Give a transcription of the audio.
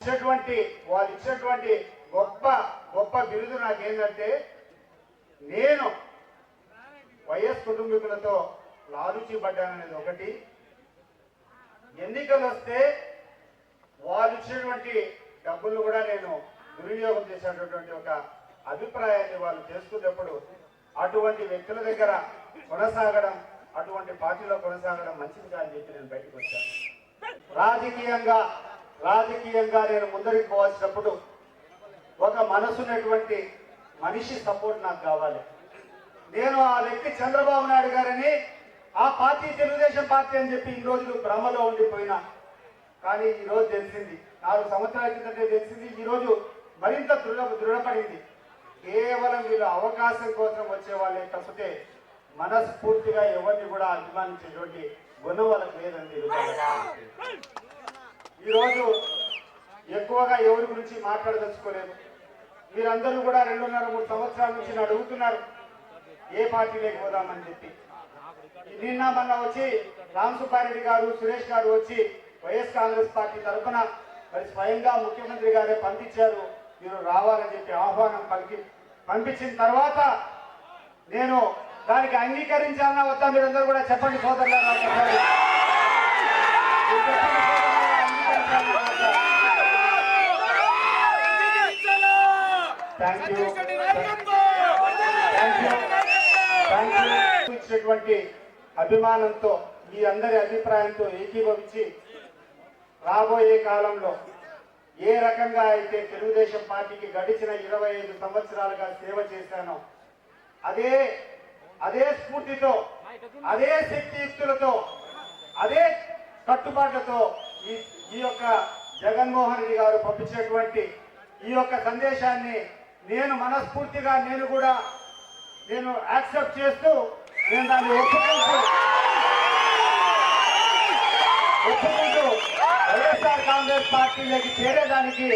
ఇచ్చినటువంటి వాళ్ళు ఇచ్చినటువంటి గొప్ప గొప్ప బిరుదు నాకేంటంటే నేను వైఎస్ కుటుంబీకులతో లాలుచి పడ్డాననేది ఒకటి. ఎన్నికలు వస్తే వాళ్ళు ఇచ్చినటువంటి డబ్బులు కూడా నేను దుర్వినియోగం చేసేటటువంటి ఒక అభిప్రాయాన్ని వాళ్ళు చేసుకున్నప్పుడు అటువంటి వ్యక్తుల దగ్గర కొనసాగడం అటువంటి పార్టీలో కొనసాగడం మంచిది కాదని చెప్పి నేను బయటకు వచ్చాను. రాజకీయంగా రాజకీయంగా నేను ముందరికి పోవాల్సినప్పుడు ఒక మనసున్నటువంటి మనిషి సపోర్ట్ నాకు కావాలి. నేను ఆ వ్యక్తి చంద్రబాబు నాయుడు గారని ఆ పార్టీ తెలుగుదేశం పార్టీ అని చెప్పి ఈ రోజులు భ్రమలో ఉండిపోయినా. కానీ ఈ రోజు తెలిసింది నాలుగు సంవత్సరాల క్రితమే తెలిసింది ఈరోజు మరింత దృఢ దృఢపడింది. కేవలం వీళ్ళు అవకాశం కోసం వచ్చే వాళ్ళే తప్పితే మనస్ఫూర్తిగా ఎవరిని కూడా అభిమానించేటువంటి గుణం వాళ్ళకి లేదండి. ఈరోజు ఎక్కువగా ఎవరి గురించి మాట్లాడదలుచుకోలేదు. మీరందరూ కూడా రెండున్నర మూడు సంవత్సరాల నుంచి అడుగుతున్నారు ఏ పార్టీలోకి పోదామని చెప్పి. నిన్న మొన్న వచ్చి రామ్ సుబ్బారెడ్డి గారు సురేష్ గారు వచ్చి వైఎస్ కాంగ్రెస్ పార్టీ తరఫున మరి స్వయంగా ముఖ్యమంత్రి గారే పంపించారు మీరు రావాలని చెప్పి ఆహ్వానం పలికి పంపించిన తర్వాత నేను దానికి అంగీకరించాలన్నా వద్దా మీరందరూ కూడా చెప్పండి సోదరులారా చెప్పండి. మీరు చెప్పండి సోదరులారా, అంగీకరించాలన్నా వద్దా? Thank you thank you thank you ఇచ్చినటువంటి అభిమానంతో మీ అందరి అభిప్రాయంతో ఏకీభవించి రాబోయే కాలంలో ఏ రకంగా అయితే తెలుగుదేశం పార్టీకి గడిచిన ఇరవై ఐదు సంవత్సరాలుగా సేవ చేశానో అదే అదే స్ఫూర్తితో అదే శక్తియుక్తులతో అదే కట్టుబాట్లతో ఈ ఈ యొక్క జగన్మోహన్ రెడ్డి గారు పంపించినటువంటి ఈ యొక్క సందేశాన్ని నేను మనస్ఫూర్తిగా నేను కూడా నేను యాక్సెప్ట్ చేస్తూ నేను దాన్ని ఒప్పుకుంటూ ఒప్పుకుంటూ వైఎస్ఆర్ కాంగ్రెస్ పార్టీలోకి చేరేదానికి